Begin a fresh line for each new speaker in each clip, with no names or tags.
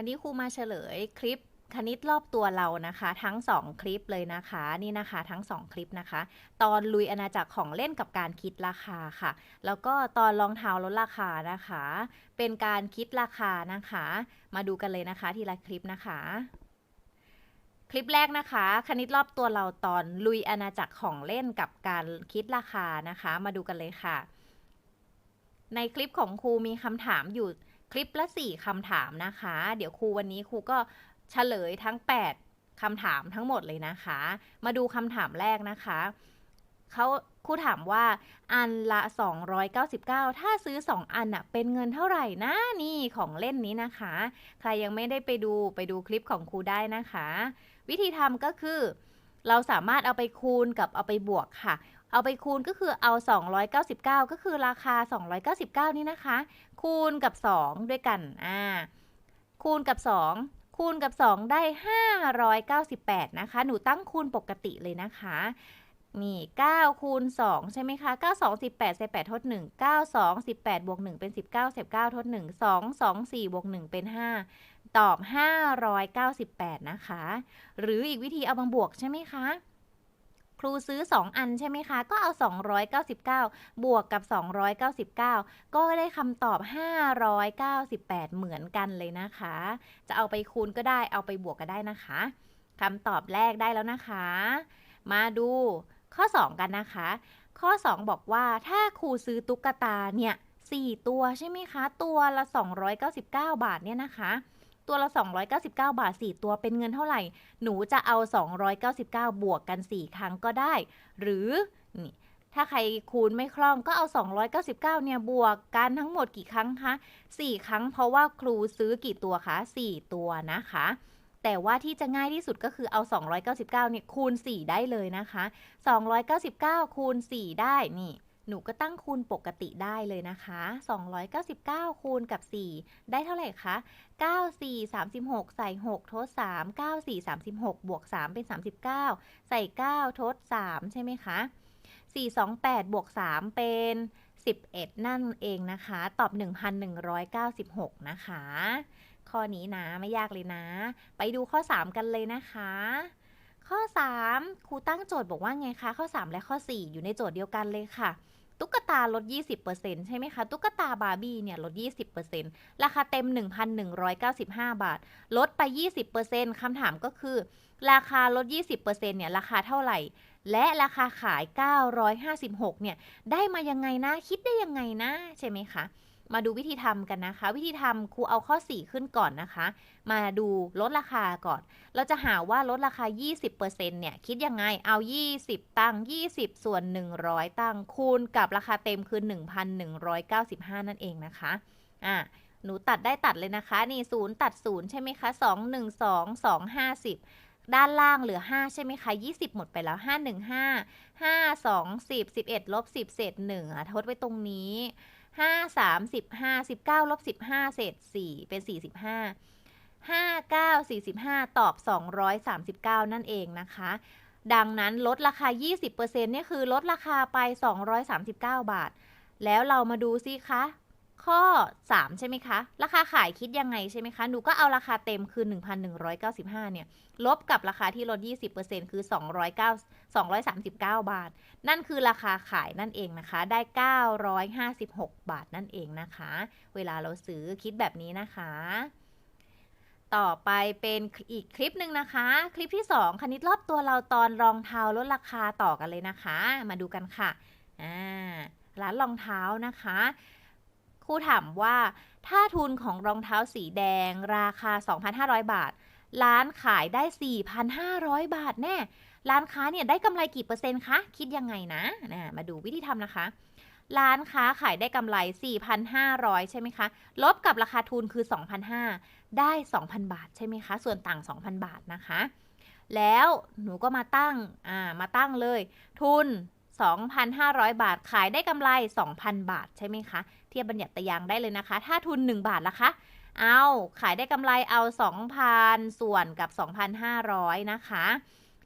วันนี้ครูมาเฉลยคลิปคณิตรอบตัวเรานะคะ ทั้ง 2 คลิปเลยนะคะนี่นะคะทั้ง 2 คลิปนะคะ ตอนลุยอาณาจักรของเล่นกับการคิดราคาค่ะ แล้วก็ตอนรองเท้าลดราคานะคะ เป็นการคิดราคานะคะ มาดูกันเลยนะคะทีละคลิปนะคะ คลิปแรกนะคะ คณิตรอบตัวเราตอนลุยอาณาจักรของเล่นกับการคิดราคานะคะ มาดูกันเลยค่ะ ในคลิปของครูมีคำถามอยู่ คลิปละ 4คำถามนะคะ เดี๋ยวครูวันนี้ครูก็เฉลยทั้ง 8คำถามทั้งหมดเลยนะคะ มาดูคำถามแรกนะคะเขาครูถามว่าอันละ 299 ถ้าซื้อ 2 อันอะเป็นเงินเท่าไหร่นะนี่ของเล่นนี้นะคะ ใครยังไม่ได้ไปดูไปดูคลิปของครูได้นะคะ วิธีทำก็คือ เราสามารถเอาไปคูณกับเอาไปบวกค่ะ เอาไปคูณก็คือเอา 299 ก็คือราคา 299 นี่นะคะ คูณกับ 2 ด้วยกัน อ่า คูณกับ 2 คูณกับ 2 ได้ 598 นะคะ หนูตั้งคูณปกติเลยนะคะ นี่9คูณ2ใช่ไหมคะ 9 2 18ใส่8ทด1 9 2 18บวก1เป็น 19 19ทด1 2 2 4บวก1เป็น 5 ตอบ 598 นะคะ หรืออีกวิธีเอามาบวกใช่ไหมคะ ครูซื้อ 2 อันใช่ไหมคะ ก็เอา 299 บวกกับ 299 ก็ได้คำตอบ 598 เหมือนกันเลยนะคะ จะเอาไปคูณก็ได้ เอาไปบวกก็ได้นะคะคำตอบแรกได้แล้วนะคะ มาดูข้อ 2 กันนะคะ ข้อ 2 บอกว่าถ้าครูซื้อตุ๊กตาเนี่ย4ตัวใช่ไหมคะ ตัวละ 299 บาทเนี่ยนะคะ ตัวละ 299 บาท 4 ตัวเป็นเงินเท่าไหร่ หนูจะเอา 299 บวกกัน 4 ครั้งก็ได้ หรือนี่ถ้าใครคูณไม่คล่องก็เอา 299 เนี่ย บวกกันทั้งหมดกี่ครั้งคะ 4 ครั้งเพราะว่าครูซื้อกี่ตัวคะ 4 ตัวนะคะ แต่ว่าที่จะง่ายที่สุดก็คือเอา 299 เนี่ยคูณ 4 ได้เลยนะคะ 299 คูณ 4 ได้ นี่ หนูก็ตั้งคูณปกติได้เลยนะคะ 299 คูณกับ 4 ได้เท่าไหร่คะ 9 4 36 ใส่ 6 ทด 3 9 4 36 บวก 3 เป็น 39 ใส่ 9 ทด 3 ใช่ไหมคะ 4 2 8 บวก 3 เป็น 11 นั่นเองนะคะ ตอบ 1,196 นะคะ ข้อนี้นะ ไม่ยากเลยนะ ไปดูข้อ 3 กันเลยนะคะข้อ 3 ครูตั้งโจทย์บอกว่าไงคะ ข้อ 3 และข้อ 4 อยู่ในโจทย์เดียวกันเลยค่ะ ตุ๊กตาลด 20%ใช่ไหมคะ ตุ๊กตาบาร์บี้เนี่ยลด 20%ราคาเต็ม 1,195 บาท ลดไป 20%คำถามก็คือ ราคาลด 20%เนี่ยราคาเท่าไหร่ และราคาขาย 956 เนี่ย ได้มายังไงนะ คิดได้ยังไงนะ ใช่ไหมคะ มาดูวิธีทำกันนะคะ วิธีทำครูเอาข้อ 4 ขึ้นก่อนนะคะ มาดูลดราคาก่อน เราจะหาว่าลดราคา 20%เนี่ย คิดยังไงเอา 20 ตั้ง20 ส่วน 100 ตั้งคูณกับราคาเต็มคือ 1,195 นั่นเองนะคะอะหนูตัดได้ตัดเลยนะคะ นี่0ตัด0ใช่ไหมคะ2 1 2 2 50ด้านล่างเหลือ 5 ใช่ไหมคะ 20 หมดไปแล้ว 5 1 5 5 2 10 11 ลบ 10 เศษ1อะทดไว้ตรงนี้ 5 3 15 19ลบ15เศษ4เป็น45 5 9 45ตอบ239นั่นเองนะคะ ดังนั้นลดราคา 20%เนี่ยคือลดราคาไป 239 บาท แล้วเรามาดูซิคะ ข้อ 3 ใช่ไหมคะ ราคาขายคิดยังไงใช่ไหมคะ หนูก็เอาราคาเต็มคือ 1,195 เนี่ย ลบกับราคาที่ลด 20%คือ 209 239 บาท นั่นคือราคาขายนั่นเองนะคะ ได้ 956 บาทนั่นเองนะคะ เวลาเราซื้อคิดแบบนี้นะคะ ต่อไปเป็นอีกคลิปหนึ่งนะคะ คลิปที่ 2 คณิตรอบตัวเราตอนรองเท้าลดราคาต่อกันเลยนะคะ มาดูกันค่ะ อ่า ร้านรองเท้านะคะ ครูถามว่า ถ้าทุนของรองเท้าสีแดงราคา 2,500 บาท ร้านขายได้ 4,500 บาทแน่ ร้านค้าเนี่ยได้กำไรกี่เปอร์เซ็นต์คะ คิดยังไงนะนะมาดูวิธีทำนะคะร้านค้าขายได้กำไร 4,500 ใช่ไหมคะ ลบกับราคาทุนคือ 2,500 ได้ 2,000 บาทใช่ไหมคะ ส่วนต่าง 2,000 บาทนะคะ แล้วหนูก็มาตั้ง อ่า มาตั้งเลย ทุน 2,500 บาทขายได้กำไร 2,000 บาทใช่ไหมคะ เทียบบัญญัติตารางได้เลยนะคะ ถ้าทุน 1 บาทล่ะคะ เอาขายได้กำไรเอา 2,000 ส่วนกับ 2,500 นะคะ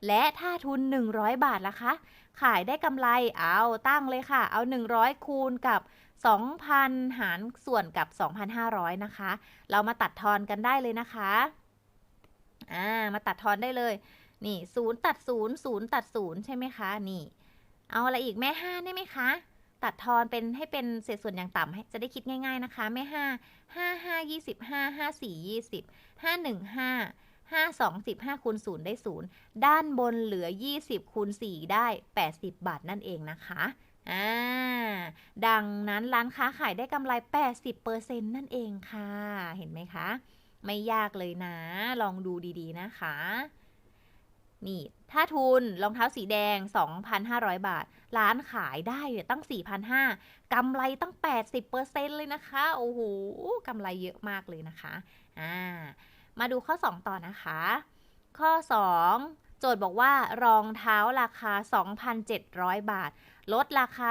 และถ้าทุน 100 บาทล่ะคะ ขายได้กำไรเอาตั้งเลยค่ะ เอา 100 คูณกับ 2,000 หารส่วนกับ 2,500 นะคะ เรามาตัดทอนกันได้เลยนะคะอ่ามาตัดทอนได้เลย นี่ศูนย์ตัดศูนย์ศูนย์ตัดศูนย์ใช่ไหมคะ นี่ เอาอะไรอีกแม่ห้าได้ไหมคะ ตัดทอนเป็นให้เป็นเศษส่วนอย่างต่ำให้จะได้คิดง่าย ๆนะคะ แม่ห้าห้าห้ายี่สิบห้าห้าสี่ยี่สิบห้าหนึ่งห้าห้าสองสิบห้าคูณศูนย์ได้ศูนย์ด้านบนเหลือยี่สิบคูณสี่ได้แปดสิบบาทนั่นเองนะคะอ่าดังนั้นร้านค้าขายได้กำไร 80%นั่นเองค่ะ เห็นไหมคะ ไม่ยากเลยนะ ลองดูดีๆนะคะ นี่ถ้าทุนรองเท้าสีแดง 2,500 บาท ร้านขายได้เนี่ยตั้ง 4,500กำไรตั้ง 80%เลยนะคะ โอ้โหกำไรเยอะมากเลยนะคะอ่ามาดูข้อ 2 ต่อนะคะ ข้อ 2 โจทย์บอกว่ารองเท้าราคา 2,700 บาท ลดราคา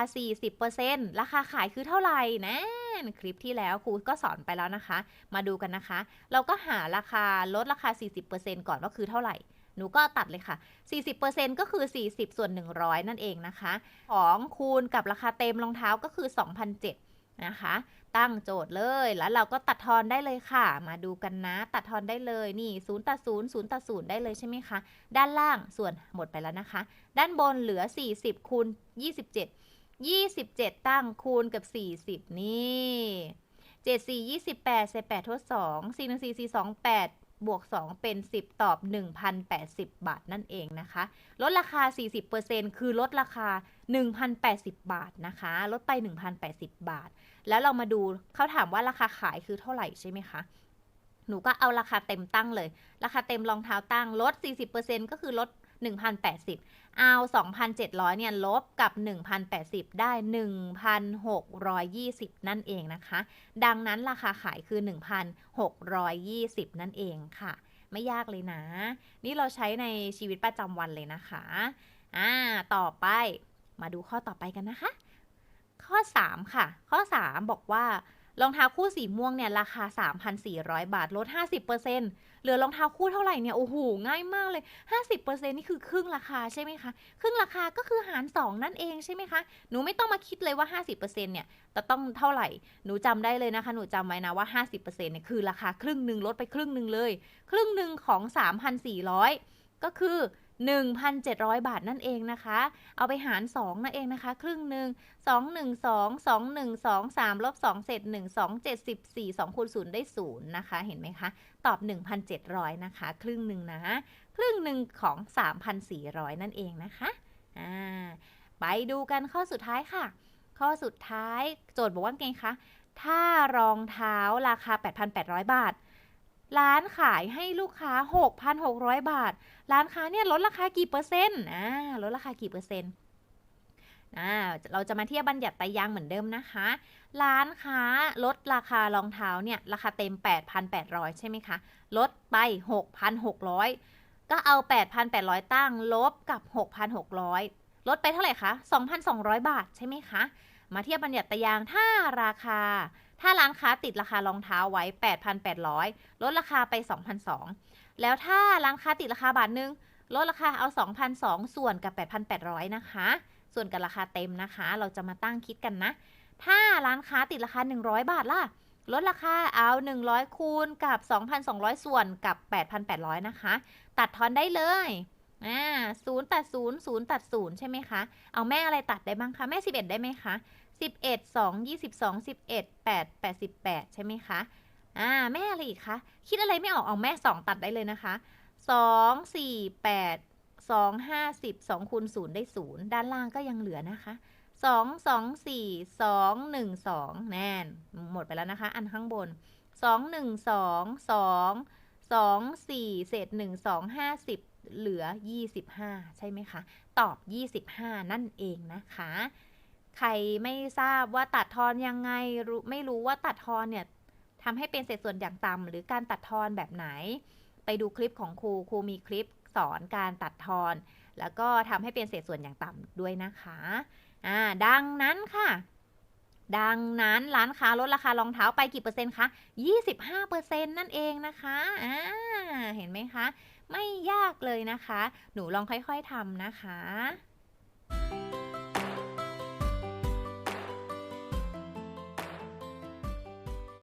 40%ราคาขายคือเท่าไหร่นะคลิปที่แล้วครูก็สอนไปแล้วนะคะ มาดูกันนะคะ เราก็หาราคาลดราคา 40%ก่อนว่าคือเท่าไหร่ นูก็ตัดเลยค่ะ 40%ก็คือ 40 ส่วน 100 นั่นเองนะคะของคูณกับราคาเต็มรองเท้าก็คือ 2,007นะคะ ตั้งโจทย์เลยแล้วเราก็ตัดทอนได้เลยค่ะ มาดูกันนะ ตัดทอนได้เลยนี่0ตัด0 0ตัด0ได้เลยใช่ไหมคะ ด้านล่างส่วนหมดไปแล้วนะคะ ด้านบนเหลือ 40คูณ27 27 ตั้งคูณกับ 40 นี่ 7 4 28ใส่8ทด2 4 1 4 4 2 8 บวก 2 เป็น 10 ตอบ 1,080 บาทนั่นเองนะคะ ลดราคา 40%คือลดราคา 1,080 บาทนะคะ ลดไป 1,080 บาท แล้วเรามาดูเขาถามว่าราคาขายคือเท่าไหร่ใช่ไหมคะ หนูก็เอาราคาเต็มตั้งเลย ราคาเต็มรองเท้าตั้งลด 40%ก็คือลด 1,080 เอา 2,700 เนี่ย ลบกับ 1,080 ได้ 1,620 นั่นเองนะคะ ดังนั้นราคาขายคือ 1,620 นั่นเองค่ะ ไม่ยากเลยนะ นี่เราใช้ในชีวิตประจำวันเลยนะคะ อ่า ต่อไป มาดูข้อต่อไปกันนะคะ ข้อ 3 ค่ะ ข้อ 3 บอกว่า รองเท้าคู่สีม่วงเนี่ยราคา 3,400 บาทลด 50%เหลือรองเท้าคู่เท่าไหร่เนี่ยโอ้โหง่ายมากเลย 50%นี่คือครึ่งราคาใช่ไหมคะ ครึ่งราคาก็คือหาร 2 นั่นเองใช่ไหมคะ หนูไม่ต้องมาคิดเลยว่า 50%เนี่ยจะต้องเท่าไหร่ หนูจำได้เลยนะคะ หนูจำไว้นะว่า 50%เนี่ยคือราคาครึ่งหนึ่งลดไปครึ่งหนึ่งเลย ครึ่งหนึ่งของ 3,400 ก็คือ 1,700 บาทนั่นเองนะคะ เอาไปหาร 2 นั่นเองนะคะ ครึ่งหนึ่ง2 1 2 2 1 2 3ลบ2เศษ1 2 7 14 2คูณ0ได้0นะคะ เห็นไหมคะ ตอบ 1,700 นะคะ ครึ่งหนึ่งนะ ครึ่งหนึ่งของ 3,400 นั่นเองนะคะอ่าไปดูกันข้อสุดท้ายค่ะ ข้อสุดท้ายโจทย์บอกว่าไงคะ ถ้ารองเท้าราคา 8,800 บาท ร้านขายให้ลูกค้า 6,600 บาท ร้านค้าเนี่ยลดราคากี่เปอร์เซ็นต์อ่าลดราคากี่เปอร์เซ็นต์เราจะมาเทียบบัญญัติไตยางเหมือนเดิมนะคะ ร้านค้าลดราคารองเท้าเนี่ยราคาเต็ม 8,800 ใช่ไหมคะ ลดไป 6,600 ก็เอา 8,800 ตั้งลบกับ 6,600 ลดไปเท่าไหร่คะ 2,200 บาทใช่ไหมคะ มาเทียบบัญญัติไตรยางถ้าราคา ถ้าร้านค้าติดราคารองเท้าไว้ 8,800 ลดราคาไป 2,200 แล้วถ้าร้านค้าติดราคาบาทหนึงลดราคาเอา 2,200 ส่วนกับ 8,800 นะคะ ส่วนกับราคาเต็มนะคะ เราจะมาตั้งคิดกันนะ ถ้าร้านค้าติดราคา 100 บาทล่ะ ลดราคาเอา 100 คูณกับ 2,200 ส่วนกับ 8,800 นะคะ ตัดทอนได้เลยอ่าศูนย์ตัดศูนย์ศูนย์ตัดศูนย์ใช่ไหมคะ เอาแม่อะไรตัดได้บ้างคะ แม่ 11 ได้ไหมคะ 11 2 22 11 8 88 ใช่ไหมคะ อ่า แม่อะไรอีกคะ คิดอะไรไม่ออกเอาแม่ 2 ตัดได้เลยนะคะ 2 4 8 2 5 10 2คูณ0ได้ 0 ด้านล่างก็ยังเหลือนะคะ 2 2 4 2 1 2 แน่น หมดไปแล้วนะคะ อันข้างบน 2 1 2 2 2 4 เศษ 1 2 50 เหลือ 25 ใช่ไหมคะ ตอบ 25 นั่นเองนะคะ ใครไม่ทราบว่าตัดทอนยังไงรู้ไม่รู้ว่าตัดทอนเนี่ยทำให้เป็นเศษส่วนอย่างต่ำหรือการตัดทอนแบบไหน ไปดูคลิปของครูครูมีคลิปสอนการตัดทอน แล้วก็ทำให้เป็นเศษส่วนอย่างต่ำด้วยนะคะอ่าดังนั้นค่ะ ดังนั้นร้านค้าลดราคารองเท้าไปกี่เปอร์เซ็นต์คะ 25%นั่นเองนะคะอ่าเห็นไหมคะ ไม่ยากเลยนะคะ หนูลองค่อยๆทำนะคะ